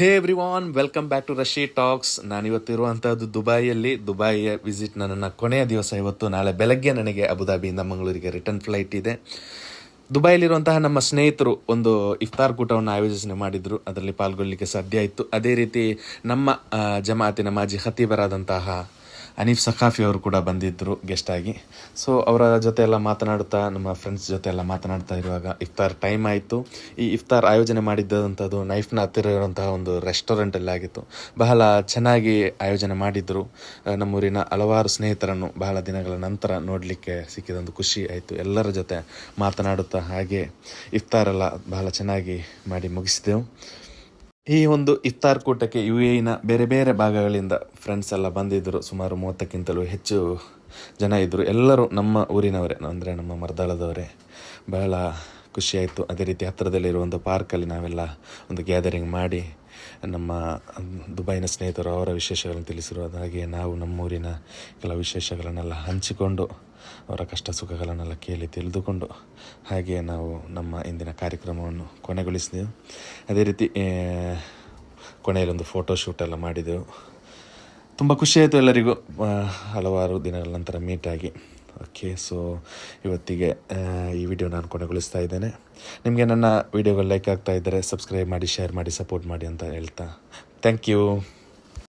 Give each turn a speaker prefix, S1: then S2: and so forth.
S1: Hey everyone welcome back to Rashi talks. ನಾನು ಇವತ್ತು ಇರುವಂತಹದ್ದು ದುಬೈಯಲ್ಲಿ. ದುಬೈಯ ವಿಸಿಟ್ ನನ್ನ ಕೊನೆಯ ದಿವಸ ಇವತ್ತು, ನಾಳೆ ಬೆಳಗ್ಗೆ ನನಗೆ ಅಬುದಾಬಿಯಿಂದ ಮಂಗಳೂರಿಗೆ ರಿಟರ್ನ್ ಫ್ಲೈಟ್ ಇದೆ. ದುಬೈಯಲ್ಲಿರುವಂತಹ ನಮ್ಮ ಸ್ನೇಹಿತರು ಒಂದು ಇಫ್ತಾರ್ ಕೂಟವನ್ನು ಆಯೋಜನೆ ಮಾಡಿದ್ರು. ಅದರಲ್ಲಿ ಪಾಲ್ಗೊಳ್ಳಲಿಕ್ಕೆ ಸಾಧ್ಯ ಇತ್ತು. ಅದೇ ರೀತಿ ನಮ್ಮ ಜಮಾತಿನ ಮಾಜಿ ಖತೀಬರಾದಂತಹ ಅನೀಫ್ ಸಖಾಫಿ ಅವರು ಕೂಡ ಬಂದಿದ್ದರು ಗೆಸ್ಟ್ ಆಗಿ. ಸೊ ಅವರ ಜೊತೆ ಎಲ್ಲ ಮಾತನಾಡುತ್ತಾ, ನಮ್ಮ ಫ್ರೆಂಡ್ಸ್ ಜೊತೆ ಎಲ್ಲ ಮಾತನಾಡ್ತಾ ಇರುವಾಗ ಇಫ್ತಾರ್ ಟೈಮ್ ಆಯಿತು. ಈ ಇಫ್ತಾರ್ ಆಯೋಜನೆ ಮಾಡಿದ್ದಂಥದ್ದು ನೈಫ್ನ ಹತ್ತಿರ ಇರುವಂತಹ ಒಂದು ರೆಸ್ಟೋರೆಂಟಲ್ಲಿ ಆಗಿತ್ತು. ಬಹಳ ಚೆನ್ನಾಗಿ ಆಯೋಜನೆ ಮಾಡಿದ್ದರು ನಮ್ಮೂರಿನ ಹಲವಾರು ಸ್ನೇಹಿತರನ್ನು ಬಹಳ ದಿನಗಳ ನಂತರ ನೋಡಲಿಕ್ಕೆ ಸಿಕ್ಕಿದೊಂದು ಖುಷಿ ಆಯಿತು. ಎಲ್ಲರ ಜೊತೆ ಮಾತನಾಡುತ್ತಾ ಹಾಗೆ ಇಫ್ತಾರೆಲ್ಲ ಬಹಳ ಚೆನ್ನಾಗಿ ಮಾಡಿ ಮುಗಿಸಿದೆವು. ಈ ಒಂದು ಇಫ್ತಾರ್ ಕೂಟಕ್ಕೆ ಯು ಎನ ಬೇರೆ ಬೇರೆ ಭಾಗಗಳಿಂದ ಫ್ರೆಂಡ್ಸ್ ಎಲ್ಲ ಬಂದಿದ್ದರು ಸುಮಾರು ಮೂವತ್ತಕ್ಕಿಂತಲೂ ಹೆಚ್ಚು ಜನ ಇದ್ದರು ಎಲ್ಲರೂ ನಮ್ಮ ಊರಿನವರೇ. ಅಂದರೆ ನಮ್ಮ ಮರದಾಳದವರೇ. ಬಹಳ ಖುಷಿಯಾಯಿತು. ಅದೇ ರೀತಿ ಹತ್ತಿರದಲ್ಲಿರುವಂಥ ಪಾರ್ಕಲ್ಲಿ ನಾವೆಲ್ಲ ಒಂದು ಗ್ಯಾದರಿಂಗ್ ಮಾಡಿ ನಮ್ಮ ದುಬೈನ ಸ್ನೇಹಿತರು ಅವರ ವಿಶೇಷಗಳನ್ನು ತಿಳಿಸಿರುವುದು ಹಾಗೆ ನಾವು ನಮ್ಮೂರಿನ ಕೆಲ ವಿಶೇಷಗಳನ್ನೆಲ್ಲ ಹಂಚಿಕೊಂಡು ಅವರ ಕಷ್ಟ ಸುಖಗಳನ್ನೆಲ್ಲ ಕೇಳಿ ತಿಳಿದುಕೊಂಡು ಹಾಗೆ ನಾವು ನಮ್ಮ ಇಂದಿನ ಕಾರ್ಯಕ್ರಮವನ್ನು ಕೊನೆಗೊಳಿಸಿದೆವು. ಅದೇ ರೀತಿ ಕೊನೆಯಲ್ಲಿ ಒಂದು ಫೋಟೋ ಶೂಟೆಲ್ಲ ಮಾಡಿದೆವು. ತುಂಬ ಖುಷಿಯಾಯಿತು ಎಲ್ಲರಿಗೂ. ಹಲವಾರು ದಿನಗಳ ನಂತರ ಮೀಟಾಗಿ ಓಕೆ ಸೊ ಇವತ್ತಿಗೆ ಈ ವಿಡಿಯೋ ನಾನು ಕೊನೆಗೊಳಿಸ್ತಾ ಇದ್ದೇನೆ. ನಿಮಗೆ ನನ್ನ ವಿಡಿಯೋಗಳು ಲೈಕ್ ಆಗ್ತಾ ಇದ್ದರೆ ಸಬ್ಸ್ಕ್ರೈಬ್ ಮಾಡಿ ಶೇರ್ ಮಾಡಿ ಸಪೋರ್ಟ್ ಮಾಡಿ ಅಂತ ಹೇಳ್ತಾ. Thank you